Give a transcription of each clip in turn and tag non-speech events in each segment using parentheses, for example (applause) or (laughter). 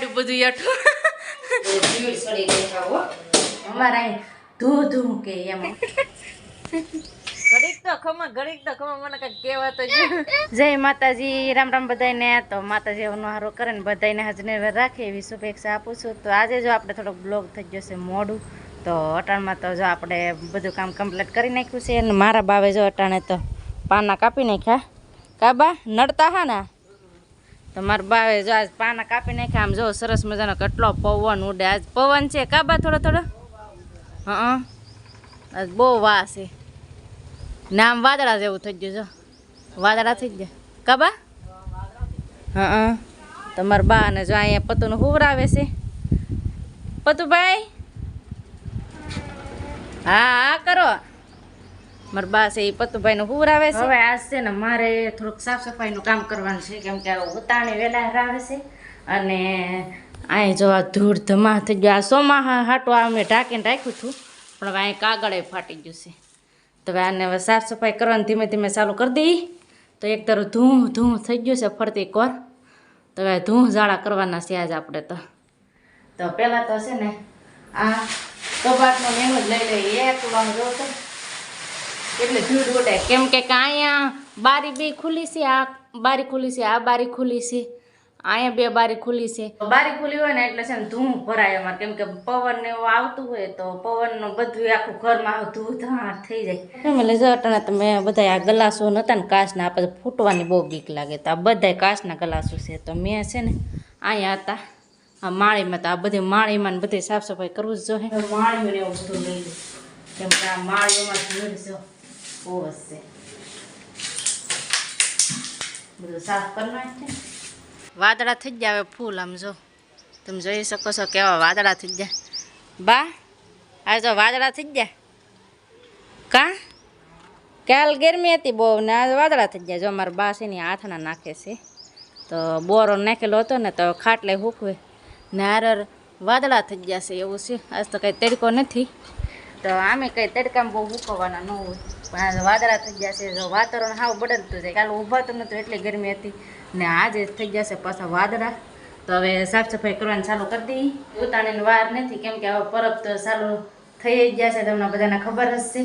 પાડ્યું બધું છે હો અમારા ધૂ ધૂ કે એમ. ઘડીક તો ખમા ઘડીક તો ખમા મને કઈ કહેવા તો જય માતાજી રામ રામ બધાને તો માતાજી એનો હારો કરે ને બધાને હાજર રાખે એવી શુભેચ્છા આપું છું. તો આજે જો આપણે થોડોક બ્લોગ થઈ જશે મોડું તો અટાણમાં તો જો આપણે બધું કામ કમ્પ્લીટ કરી નાખ્યું છે. અને મારા બાવે જો અટાણે તો પાના કાપી નાખ્યા. કાબા નડતા હા ને? તો મારા બાવે જો આજ પાના કાપી નાખ્યા, આમ જો સરસ મજાનો કેટલો પવન ઉડે. આજ પવન છે કાબા થોડો થોડો? હા આજ બહુ વાસ છે. નામ વાદળા જેવું થઈ ગયું જો. વાદળા થઈ ગયા. કાબા હા તમારા બા ને જો અહીંયા પતુનું હુવરાવે છે. પતુભાઈ? હા હા, કરો. મારા બા છે એ પતુભાઈ નું હુવરાવે છે. હવે આજ છે ને મારે થોડુંક સાફ સફાઈનું કામ કરવાનું છે, કેમ કે ઉતાણી વેલા આવે છે. અને અહીં જો આ ધૂળ ધમા થઈ ગયો. આ સોમાં હાટો આ મેં ઢાંકીને રાખ્યું હતું, પણ અહીં કાગળે ફાટી ગયું છે. તો હવે આને હવે સાફ સફાઈ કરવાની ધીમે ધીમે ચાલુ કરી દઈ. તો એક તરફ ધૂં ધૂં થઈ ગયું છે ફરતી કોર તો હવે ધૂં ઝાડા કરવાના છે આજ આપણે તો. તો પહેલાં તો છે ને આ કબાટનો મેનુ જ લઈ લઈએ. એક લોંગ જો તો. એટલે ધૂળ ઉડે કેમ કે અહીંયા બારી બી ખુલી છે આ બારી ખુલી છે આ બારી ખુલી છે અહીંયા બે બારી ખુલી છે. બારી ખુલ્લી હોય ને એટલે છે ને ધૂમ ભરાય અમારે. કેમ કે પવન ને એવું આવતું હોય તો પવનનું બધું આખું ઘરમાં ધૂળ ધાર થઈ જાય. જો અટાણે તમે બધા આ ગલાસો નતા ને કાચના આપણે ફૂટવાની બહુ બીક લાગે તો આ બધા કાચના ગલાસો છે. તો મેં છે ને અહીંયા હતા આ માળીમાં તો આ બધી માળીમાં ને બધી સાફ સફાઈ કરવું જ જોઈએ. માળીમાં એવું બધું લઈ લે. કેમ કે આ માળીઓમાં છે. બહુ હશે બધું સાફ કરી નાખીએ વાદળા થઈ ગયા હવે ફૂલ આમ જો તમે જોઈ શકો છો કેવા વાદળા થઈ ગયા બા આ જો વાદળા થઈ ગયા કા કાલ ગરમી હતી બહુ ને આજ વાદળા થઈ ગયા જો મારા બા છે ને હાથના નાખે છે તો બોરો નાખેલો હતો ને તો ખાટલે હૂકવે ને હારર વાદળા થઈ ગયા છે એવું છે આજ તો કંઈ તડકો નથી તો આમે કંઈ તડકામાં બહુ મૂકવાના ન હોય. વાદળા થઈ ગયા છે તો વાતાવરણ હાવ બદલતું જાય. કાલે ઊભા નહોતું, એટલી ગરમી હતી. ને આજે થઈ જશે પાછા વાદળા. તો હવે સાફ સફાઈ કરવાની ચાલુ કરી દઈ. ઉતાણીની વાર નથી, કેમ કે હવે પરબ તો ચાલુ થઈ ગયા છે, તમને બધાને ખબર જ છે.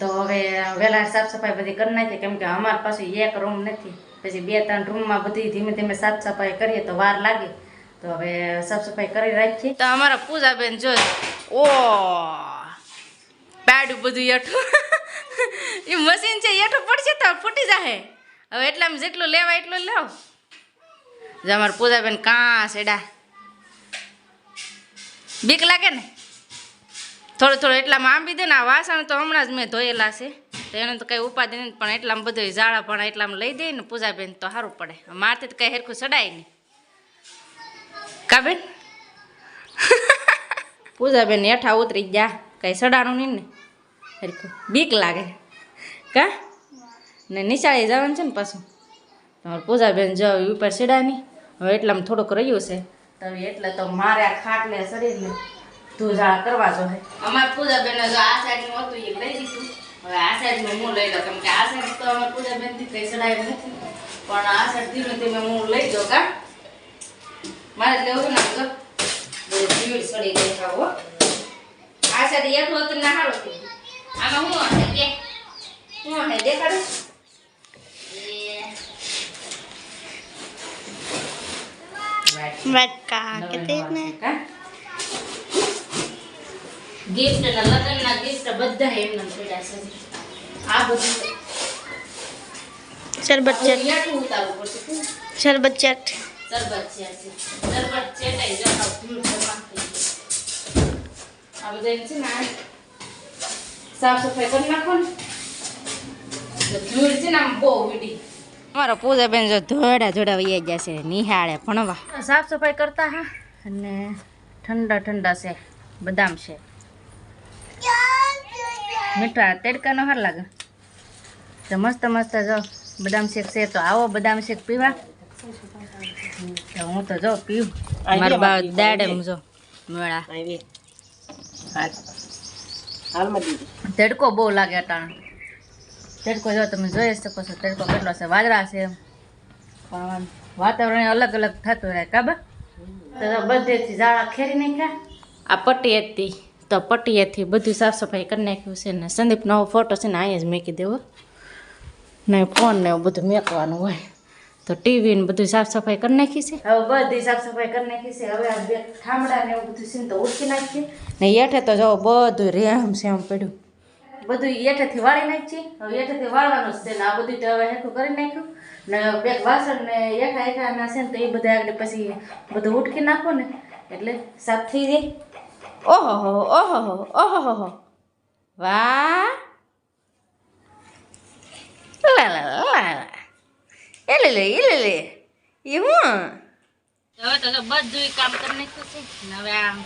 તો હવે વહેલા સાફ સફાઈ બધી કરી નાખીએ, કેમ કે અમારા પાસે એક રૂમ નથી. પછી બે ત્રણ રૂમમાં બધી ધીમે ધીમે સાફ સફાઈ કરીએ તો વાર લાગે. તો હવે સાફ સફાઈ કરી રાખીએ. તો અમારા પૂજાબેન જો, ઓ! પાડું બધું યઠું. એ મશીન છે, યઠું પડશે તો ફૂટી જાહે. હવે એટલામાં જેટલું લેવાય એટલું લેવ. અમારે પૂજાબેન કાં સેડા. બીક લાગે ને? થોડું થોડું એટલામાં આંબી દે ને આ વાસણ તો હમણાં જ મેં ધોયેલા છે. તો એને તો કંઈ ઉપાધિ નહીં પણ એટલામાં બધું ઝાડા પણ એટલામાં લઈ દે ને પૂજાબેન તો સારું પડે. મારથી તો કંઈ હેરખું સડાય નહીં. કાબેન (laughs) પૂજાબેન હેઠા ઉતરી ગયા. કંઈ સડાણું નહીં ને? હરખું બીક લાગે. કા? ને નિશાળે જવાનું છે ને પાછું. તમારે પૂજાબેન જો ઉપર સીડાની હવે એટલામાં થોડુંક રહ્યું છે. તો એટલે તો મારે આ ખાટલે શરીરને ધૂજા કરવા જોઈએ અમારે પૂજાબેન જો આ સાઈડનું હતું એ લઈ દીધું હવે આ સાઈડનું હું લઈ લઉં. કેમ કે આ સાઈડ તો અમારે પૂજાબેનથી કંઈ સડાયું નથી. પણ આ સાઈડ ધીમે ધીમે હું લઈ જાઉં, કા? મારે લેવું ને ધૂળ સડી ગઈ હો. આ સાઈડ એક વખત ના હતું આમાં હું હશે કે હું હશે દેખાડું Mereka ને ગિફ્ટ ને લગ્ન ના ગિફ્ટ બધા એમને પડ્યા છે આ બધું શરબત ચટ? શરબત ચટ શરબત છે. શરબત ચેટાઈ જો આ બધા છે ને સાફ સફાઈ કરી નાખો ને ધૂળ છે ને આમ બહુ ઉડી અમારા પૂજાબેન જો ધોડા ધોડા વહી ગયા છે નિહાળે ભણવા. સાફ સફાઈ કરતા હા. અને ઠંડા ઠંડા છે બદામ છે. મીઠા તડકા નો હાર લાગે. તો મસ્ત મસ્ત જો બદામ શેક છે તો આવો બદામ શેક પીવા. તો હું તો જો પીવું મારા બા દાડે જો મેળા. તડકો બહુ લાગે અટાણ. તડકો જો તમે જોઈ શકો છો તડકો કેટલો છે વાદળા છે. પણ વાતાવરણ અલગ અલગ થતું રહે કાબા તો બધેથી ઝાડા ખેરી નાખ્યા. આ પટ્ટી હતી તો પટ્ટીએથી બધું સાફ સફાઈ કરી નાખ્યું છે ને સંદીપ નવો ફોટો છે ને અહીંયા જ મૂકી દેવો. ને ફોન ને એવું બધું મેકવાનું હોય. તો ટીવી ને બધું સાફ સફાઈ કરી નાખી છે. હવે બધી સાફ સફાઈ કરી નાખી છે. હવે આ બે ઠામડા ને એવું બધું છે ને તો ઉઠી નાખીએ ને હેઠે તો જો બધું રેમ સેમ પડ્યું. બધું હેઠેથી વાળી નાખીએ હવે હેઠેથી વાળવાનું છે ને આ બધું તો હવે હેઠું કરી નાખ્યું. ને બે વાસણ ને એઠા એઠા ના છે ને તો એ બધા આગળ પછી બધું ઉટકી નાખો ને એટલે સાફ થઈ જાય. ઓહો ઓહો ઓહો વાહ. લા લા લા લા. એટલે લે એટલે લે. એ હું? હવે તો બધું કામ કરી નાખ્યું છે. હવે આમ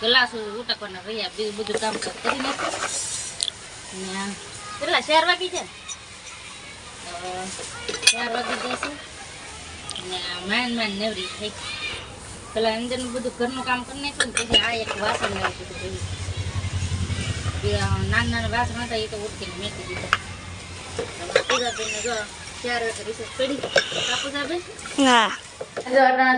ગ્લાસ ઉટકવાના રહ્યા બીજું બધું કામ કરી નાખ્યું. ને કેટલા, ચાર વાગી છે ચાર વાગી જશે ને આ માન માન નેવરી થઈ પેલા અંદરનું બધું ઘરનું કામ કરી નાખ્યું ને પછી આ એક વાસણ ને બધું. નાના નાના વાસણ હતા, એ તો ઉટકીને મેકી દીધા. પૂજાબેનને જો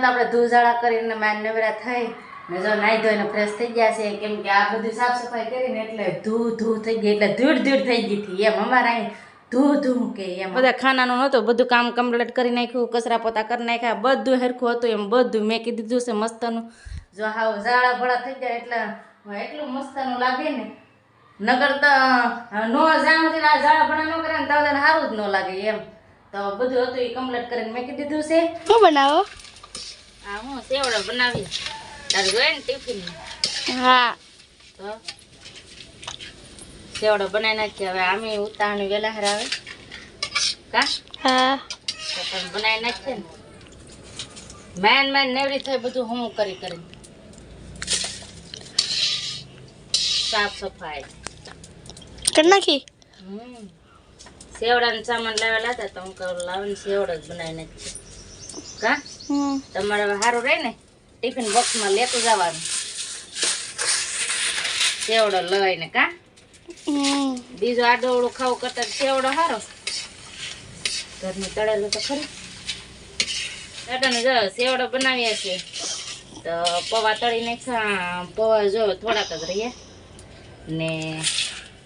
આપણે ધૂળઝાડા કરીને માન નવરા થઈ ને જો નાઈ ધોઈને ફ્રેશ થઈ ગયા છે કેમ કે આ બધું સાફ સફાઈ કરીને એટલે ધૂ ધૂ થઈ ગઈ એટલે ધૂળ ધૂળ થઈ ગઈ હતી. એમ અમારે અહીં ધૂ ધૂ કે એમ. બધા ખાનાનું નહોતું બધું કામ કમ્પ્લીટ કરી નાખ્યું કચરા પોતા કરી નાખ્યા બધું હરખું હતું એમ બધું મેં દીધું છે મસ્તનું. જો હાવ ઝાડા ભળા થઈ ગયા એટલે એટલું મસ્તનું લાગે ને. નગર તો નો જ્યાં આ ઝાડા ભણા ન કરે ને સારું જ ન લાગે એમ. તો બધું હતું એ કમ્પ્લીટ કરીને મેકી દીધું છે. શું બનાવો? હા હું સેવડો બનાવી. તારું જોઈએ ને ટિફિન હા. તો સેવડો બનાવી નાખીએ હવે આમે ઉતાવળ વેલા હરાવે. કા? હા. તો તમે બનાવી નાખીએ ને. મેન મેન નેવરી થઈ બધું હું કરી કરી સાફ સફાઈ. કરી નાખી? હમ. સેવડાનો સામાન લાવેલા હતા તો હું કહું લાવીને સેવડો જ બનાવીને નાખીએ કા? હમ. તમારે સારું રહે ને ટિફિન બોક્સમાં લેતું જવાનું. સેવડો લવાઈને કા? બીજો આડોળું ખાવું કરતા સેવડો સારો ઘરનું તળેલું તો ખરું. દાદાને જો સેવડો બનાવીએ છીએ તો પૌવા તળી નાખ્યા પૌવા જો થોડાક જ રહીએ. ને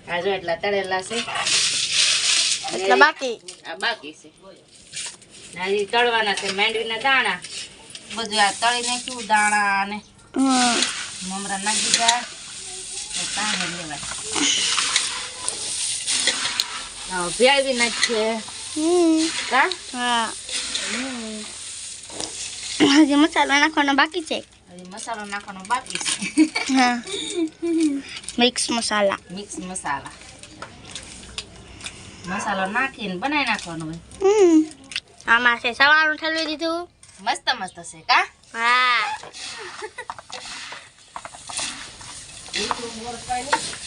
આ જો એટલા તળેલા છે. એટલે બાકી. આ બાકી છે. નાજી તળવાના છે માંડવીના દાણા. બધું આ તળી નાખ્યું દાણા અને મમરા નાખી જાય ને તાણે લેવાય. હા ભેળવી નાખીએ. કા? હા. હજી મસાલો નાખવાનો બાકી છે? હજી મસાલો નાખવાનો બાકી છે. હા. મિક્સ મસાલા. મિક્સ મસાલા. મસાલો નાખીને બનાવી નાખવાનો હોય. હમ. આમાં છે સવારનું ઠલવી દીધું. મસ્ત મસ્ત છે કા? હા.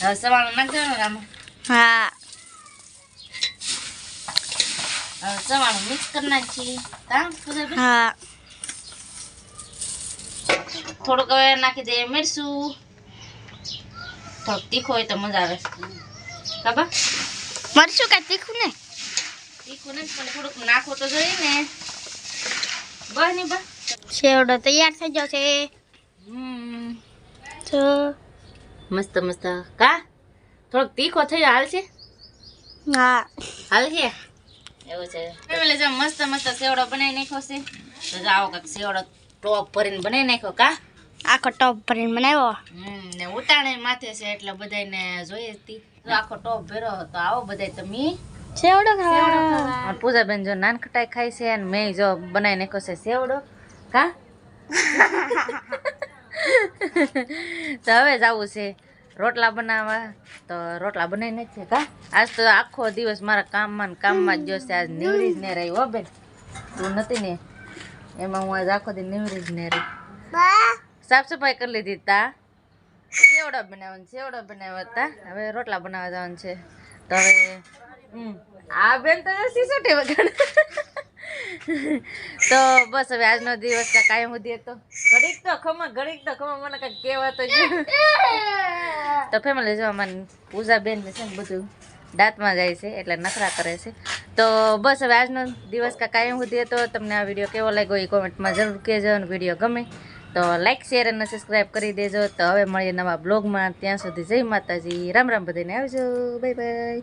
હવે નાખી દેવાનું આમાં. હા. હવે સવાણું મિક્સ કરી નાખીએ. કા? હા. થોડુંક હવે નાખી દઈએ મરચું થોડુંક તીખું હોય તો મજા આવે. કાબા મરચું કાંઈ તીખું ને તીખું ને પણ થોડુંક નાખો તો જોઈએ ને. બસ ને બસ. શેવડો તૈયાર થઈ ગયો છે. હમ. તો મસ્ત મસ્ત. કા? થોડોક તીખો થઈ હાલ છે? હા. હાલ છે? એવું છે. ફેમિલી જો મસ્ત મસ્ત સેવડો બનાવી નાખ્યો છે. તો આવો કંઈક સેવડો ટોપ ભરીને બનાવી નાખ્યો કા? આખો ટોપ ભરીને બનાવ્યો? હમ ને ઉતાણે માથે છે એટલે બધાને જોઈએ હતી જો આખો ટોપ ભેરો હતો આવો બધાય તમે સેવડો ખાવા પૂજાબેન જો નાનખટાઈ ખાય છે અને મેં જો બનાવી નાખ્યો છે સેવડો. કા? તો હવે જવું છે. રોટલા બનાવવા. તો રોટલા બનાવી નાખીએ કા? આજ તો આખો દિવસ મારા કામમાં ને કામમાં જ ગયો છે. આજ નીવડી જ ને રહી હો બેન. તું નથી ને? એમાં હું આજ આખો દિવસ નીવડી જ ને રહી. સાફ સફાઈ કરી લીધી તા. સેવડો છે સેવડા બનાવ્યા હતા હવે રોટલા બનાવવા જવાનું છે. તો હવે આ બેન તો સીસોટી વગર તો બસ હવે આજનો દિવસ કાયમ સુધી હતો. ઘડીક તો ખમા, ઘડીક તો ખમા, મને કંઈક કહેવા તો તો ફેમિલી જો અમારી પૂજા બેન છે ને બધું દાંતમાં જાય છે, એટલે નખરા કરે છે. તો બસ હવે આજનો દિવસ કાયમ સુધી તો તમને આ વીડિયો કેવો લાગ્યો એ કોમેન્ટમાં જરૂર કહેજો અને વીડિયો ગમે. તો લાઇક શેર અને સબસ્ક્રાઈબ કરી દેજો. તો હવે મળીએ નવા બ્લોગમાં ત્યાં સુધી જય માતાજી. રામ રામ બધાને આવજો. Bye bye